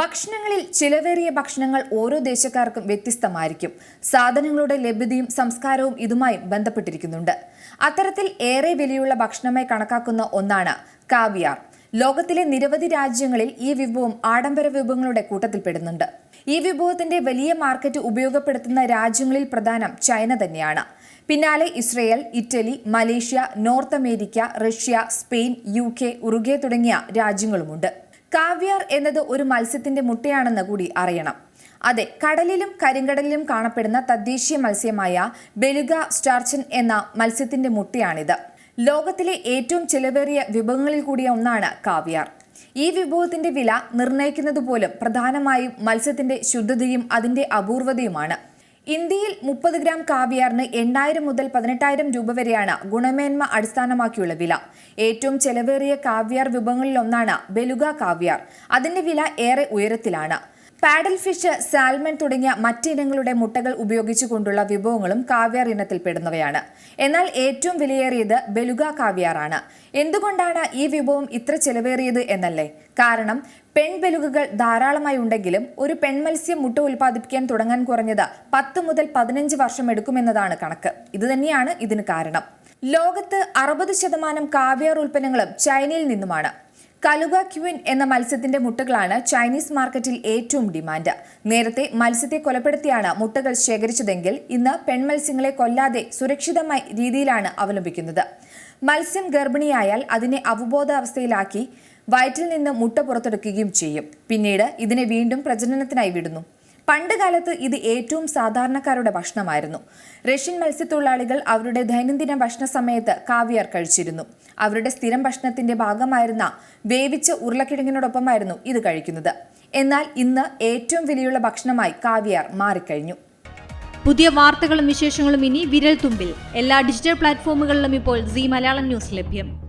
ഭക്ഷണങ്ങളിൽ ചിലവേറിയ ഭക്ഷണങ്ങൾ ഓരോ ദേശക്കാർക്കും വ്യത്യസ്തമായിരിക്കും. സാധനങ്ങളുടെ ലഭ്യതയും സംസ്കാരവും ഇതുമായി ബന്ധപ്പെട്ടിരിക്കുന്നുണ്ട്. അത്തരത്തിൽ ഏറെ വിലയുള്ള ഭക്ഷണമായി കണക്കാക്കുന്ന ഒന്നാണ് കാവിയാർ. ലോകത്തിലെ നിരവധി രാജ്യങ്ങളിൽ ഈ വിഭവം ആഡംബര വിഭവങ്ങളുടെ കൂട്ടത്തിൽപ്പെടുന്നുണ്ട് ഈ വിഭവത്തിന്റെ വലിയ മാർക്കറ്റ് ഉപയോഗപ്പെടുത്തുന്ന രാജ്യങ്ങളിൽ പ്രധാനം ചൈന തന്നെയാണ്. പിന്നാലെ Israel Italy Malaysia North America Russia Spain U K Uruguay തുടങ്ങിയ രാജ്യങ്ങളുമുണ്ട്. കാവ്യാർ എന്നത് ഒരു മത്സ്യത്തിന്റെ മുട്ടയാണെന്ന് കൂടി അറിയണം. അതെ കടലിലും കരിങ്കടലിലും കാണപ്പെടുന്ന തദ്ദേശീയ മത്സ്യമായ ബെലുഗ സ്റ്റാർച്ചൻ എന്ന മത്സ്യത്തിന്റെ മുട്ടയാണിത്. ലോകത്തിലെ ഏറ്റവും ചിലവേറിയ വിഭവങ്ങളിൽ കൂടിയ ഒന്നാണ് കാവ്യാർ. ഈ വിഭവത്തിന്റെ വില നിർണയിക്കുന്നത് പോലും പ്രധാനമായും മത്സ്യത്തിന്റെ ശുദ്ധതയും അതിന്റെ അപൂർവതയുമാണ്. ഇന്ത്യയിൽ മുപ്പത് ഗ്രാം കാവിയാറിന് എണ്ണായിരം മുതൽ പതിനെട്ടായിരം രൂപ വരെയാണ് ഗുണമേന്മ അടിസ്ഥാനമാക്കിയുള്ള വില. ഏറ്റവും ചെലവേറിയ കാവ്യാർ വിഭവങ്ങളിലൊന്നാണ് ബെലുഗ കാവ്യാർ. അതിന്റെ വില ഏറെ ഉയരത്തിലാണ്. പാഡൽ ഫിഷ് സാൽമൺ തുടങ്ങിയ മറ്റിനങ്ങളുടെ മുട്ടകൾ ഉപയോഗിച്ചുകൊണ്ടുള്ള വിഭവങ്ങളും കാവ്യാർ ഇനത്തിൽപ്പെടുന്നവയാണ് എന്നാൽ ഏറ്റവും വിലയേറിയത് ബെലുഗ കാവ്യാറാണ്. എന്തുകൊണ്ടാണ് ഈ വിഭവം ഇത്ര ചെലവേറിയത് എന്നല്ലേ? കാരണം പെൺബെലുകകൾ ധാരാളമായി ഉണ്ടെങ്കിലും ഒരു പെൺമത്സ്യം മുട്ട ഉൽപ്പാദിപ്പിക്കാൻ തുടങ്ങാൻ കുറഞ്ഞത് പത്ത് മുതൽ പതിനഞ്ച് വർഷം എടുക്കുമെന്നതാണ് കണക്ക്. ഇതുതന്നെയാണ് ഇതിന് കാരണം. ലോകത്ത് അറുപത് ശതമാനം കാവ്യാർ ഉൽപ്പന്നങ്ങളും ചൈനയിൽ നിന്നുമാണ്. കലുഗ ക്യുവിൻ എന്ന മത്സ്യത്തിന്റെ മുട്ടകളാണ് ചൈനീസ് മാർക്കറ്റിൽ ഏറ്റവും ഡിമാൻഡ്. നേരത്തെ മത്സ്യത്തെ കൊലപ്പെടുത്തിയാണ് മുട്ടകൾ ശേഖരിച്ചതെങ്കിൽ ഇന്ന് പെൺമത്സ്യങ്ങളെ കൊല്ലാതെ സുരക്ഷിതമായ രീതിയിലാണ് അവലംബിക്കുന്നത്. മത്സ്യം ഗർഭിണിയായാൽ അതിനെ അവബോധാവസ്ഥയിലാക്കി വയറ്റിൽ നിന്ന് മുട്ട പുറത്തെടുക്കുകയും ചെയ്യും. പിന്നീട് ഇതിനെ വീണ്ടും പ്രജനനത്തിനായി വിടുന്നു. പണ്ട് കാലത്ത് ഇത് ഏറ്റവും സാധാരണക്കാരുടെ ഭക്ഷണമായിരുന്നു. റഷ്യൻ മത്സ്യത്തൊഴിലാളികൾ അവരുടെ ദൈനംദിന ഭക്ഷണ സമയത്ത് കാവിയാർ കഴിച്ചിരുന്നു. അവരുടെ സ്ഥിരം ഭക്ഷണത്തിന്റെ ഭാഗമായിരുന്ന വേവിച്ച ഉരുളക്കിഴങ്ങിനോടൊപ്പമായിരുന്നു ഇത് കഴിക്കുന്നത്. എന്നാൽ ഇന്ന് ഏറ്റവും വിലയുള്ള ഭക്ഷണമായി കാവിയാർ മാറിക്കഴിഞ്ഞു. പുതിയ വാർത്തകളും വിശേഷങ്ങളും ഇനി വിരൽ തുമ്പിൽ എല്ലാ ഡിജിറ്റൽ പ്ലാറ്റ്ഫോമുകളിലും ഇപ്പോൾ സി മലയാളം ന്യൂസ് ലഭ്യം.